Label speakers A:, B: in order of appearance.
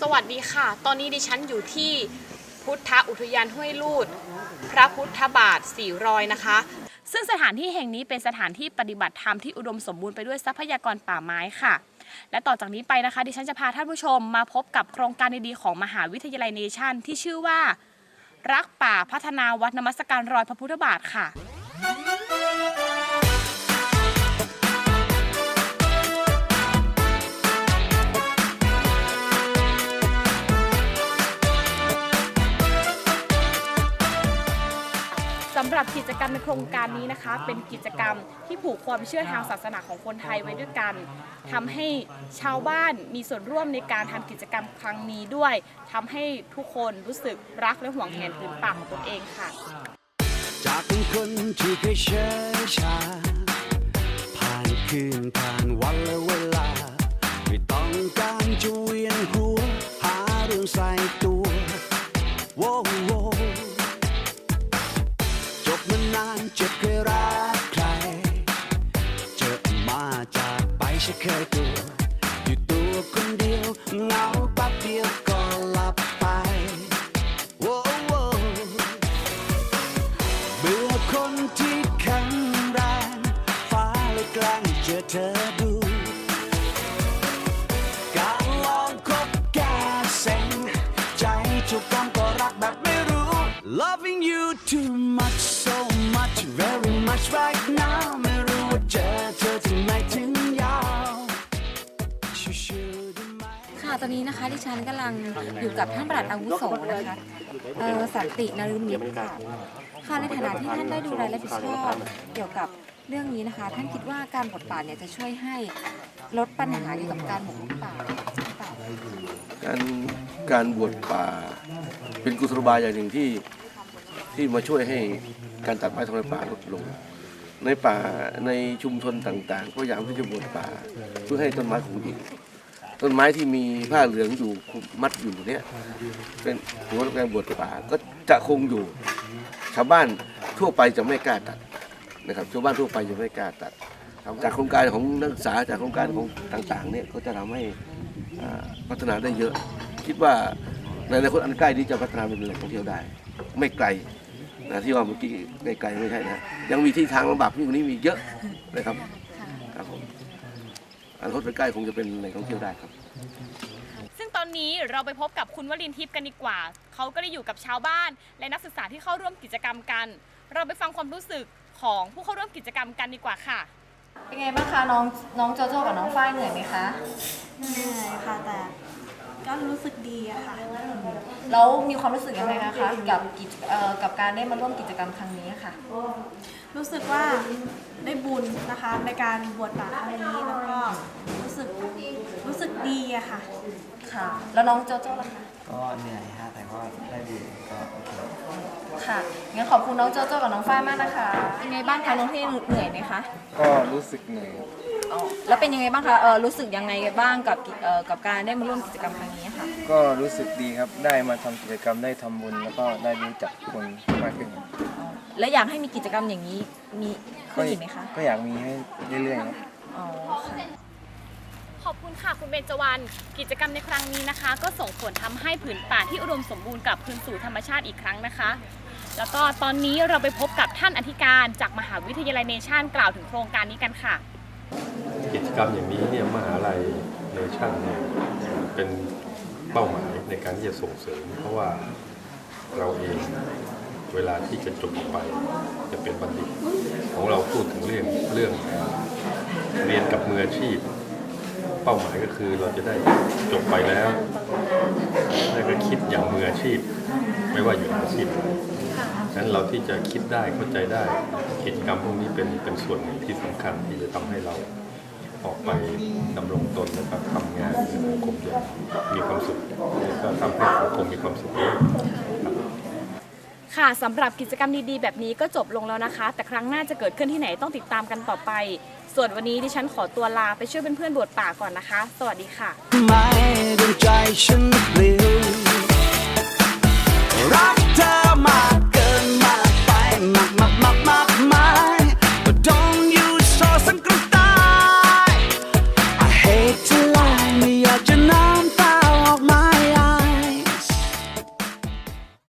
A: สวัสดีค่ะ ตอนนี้ดิฉันอยู่ที่พุทธอุทยานห้วยลูด พระพุทธบาทสี่รอยนะคะ ซึ่งสถานที่แห่งนี้เป็นสถานที่ปฏิบัติธรรมที่อุดมสมบูรณ์ไปด้วยทรัพยากรป่าไม้ค่ะ และต่อจากนี้ไปนะคะ ดิฉันจะพาท่านผู้ชมมาพบกับโครงการดีๆของมหาวิทยาลัยเนชั่น ที่ชื่อว่า รักป่าพัฒนาวัดนมัสการรอยพระพุทธบาทค่ะำหรับกิจกรรมในโครงการนี้นะคะ เป็นกิจกรรมที่ผูกความเชื่อทางศาสนาของคนไทยไว้ด้วยกันทำให้ชาวบ้านมีส่วนร่วมในการทำกิจกรรมครั้งนี้ด้วยทำให้ทุกคนรู้สึกรักและห่วงแหนผืนป่าของตนเองค่ะ
B: จากเป็นคนที่เคยเชื่อชาผ่านคืนผ่านวันและเวลา ไม่ต้องการจะเวียนหัวหาเรื่องใส่ตัว ฉันเคยตัวอยู่ตัวคนเดียวเหงาแป๊บเดียวก็หลับไปโว้โวเบื่อคนที่แข็งแรงฟ้าเลยแกล้งเจอเธอดู การลองคบแกเซ็งใจทุกคำก็รักแบบไม่รู้ Loving you too much so much very much right now
C: ตอนนี้นะคะดิฉันกำลังอยู่กับท่านปลัดอาวุโสนะคะเอ่อสันตินฤมิตค่ะค่ะในฐานะที่ท่านได้ดูแลและผิดชอบเกี่ยวกับเรื่องนี้นะคะ ท่านคิดว่าการบดป่าเนี่ยจะช่วยให้ลดปัญหาเกี่ยวกับการบุกรุกป่าจริงหรือเปล่า
D: การการบวชป่า เป็นกุศโลบายอย่างหนึ่งที่ที่มาช่วยให้การตัดไม้ทำลายป่าลดลง ในป่าในชุมชนต่างๆ ก็พยายามที่จะบวชป่า เพื่อให้ต้นไม้คงอยู่ ต้นไม้ที่มีผ้าเหลืองอยู่มัดอยู่เนี่ยเป็นถือว่าเป็นบวชป่าก็จะคงอยู่ ชาวบ้านทั่วไปจะไม่กล้าตัดนะครับชาวบ้านทั่วไปจะไม่กล้าตัด จากโครงการของนักศึกษาจากโครงการของต่างๆเนี่ยก็จะทำให้พัฒนาได้เยอะ คิดว่าในอนาคตอันใกล้นี้จะพัฒนาเป็นแหล่งท่องเที่ยวได้ ไม่ไกลนะที่ว่าเมื่อกี้ไกลๆไม่ใช่นะยังมีที่ทางลำบากที่กว่นี้มีเยอะนะครับ อนาคตใกล้คงจะเป็นแหล่งท่องเที่ยวได้ครับ
A: ซึ่งตอนนี้เราไปพบกับคุณวลินทิพย์กันดีกว่า เขาก็ได้อยู่กับชาวบ้าน และนักศึกษาที่เข้าร่วมกิจกรรมกัน เราไปฟังความรู้สึกของผู้เข้าร่วมกิจกรรมกันดีกว่าค่ะ
C: เป็นไงบ้างคะน้องน้องโจโจ้กับน้องฝ้ายเหนื่อยไหมคะ
E: เหนื่อยค่ะแต่ ก็รู้สึกดีอะค่ะ
C: แล้วมีความรู้สึกยังไงนะคะกับกิจเอ่อกับการได้มาร่วมกิจกรรมครั้งนี้ค่ะ
E: รู้สึกว่าได้บุญนะคะในการบวชป่าครั้งนี้แล้วก็รู้สึกรู้สึกดีอะค่ะ
C: ค่ะ แล้วน้องโจโจ้ล่ะคะ
F: ก็เหนื่อยฮะแต่ก็ได้บุญก็โอเค
C: ค่ะ งั้นขอบคุณน้องโจโจ้กับน้องฝ้ายมากนะคะ เป็นไงบ้างคะน้องที่เหนื่อยไหมคะ
F: ก็รู้สึกเหนื่อย
C: อ๋อแล้วเป็นยังไงบ้างคะเออรู้สึกยังไงบ้างกับกิเอ่อกับการได้มาร่วมกิจกรรมครั้งนี้ค่ะ
F: ก็รู้สึกดีครับได้มาทำกิจกรรมได้ทำบุญแล้วก็ได้รู้จักคนมากขึ้นครับ
C: และอยากให้มีกิจกรรมอย่างนี้มีขึ้นอีกไหมคะ
F: ก็อยากมีให้เรื่อยๆครับ
C: อ๋อค่ะ
A: ขอบคุณค่ะคุณเบญจวรรณกิจกรรมในครั้งนี้นะคะ ก็ส่งผลทำให้ผืนป่าที่อุดมสมบูรณ์กลับคืนสู่ธรรมชาติอีกครั้งนะคะ แล้วก็ตอนนี้เราไปพบกับท่านอธิการจากมหาวิทยาลัยเนชั่นกล่าวถึงโครงการนี้กันค่ะ
G: กิจกรรมอย่างนี้เนี่ยมหาลัยเนชั่นเนี่ยเป็นเป้าหมายในการที่จะส่งเสริม เพราะว่าเราเองเวลาที่จะจบไป จะเป็นบัณฑิต ของเราพูดถึงเรื่องเรื่องเรียนกับมืออาชีพ เป้าหมายก็คือเราจะได้จบไปแล้วแล้ก็คิดอย่างมืออาชีพ ไม่ว่าอยู่อาชีพฉะนั้นเราที่จะคิดได้เข้าใจได้กิจกรรมพวกนี้เป็นเป็นส่วนหนึ่งที่สำคัญที่จะทำให้เรา ออกไปดำรงตนแล้วก็ทำงานในสังคมอย่างมีความสุขแล้วก็ทำให้สังคมมีความสุขด้วย
A: ค่ะสำหรับกิจกรรมดีๆ แบบนี้ก็จบลงแล้วนะคะ แต่ครั้งหน้าจะเกิดขึ้นที่ไหนต้องติดตามกันต่อไป ส่วนวันนี้ดิฉันขอตัวลาไปช่วยเพื่อนๆบวชป่าก่อนนะคะ สวัสดีค่ะ
B: ไม่ดวงใจฉันปลิวรั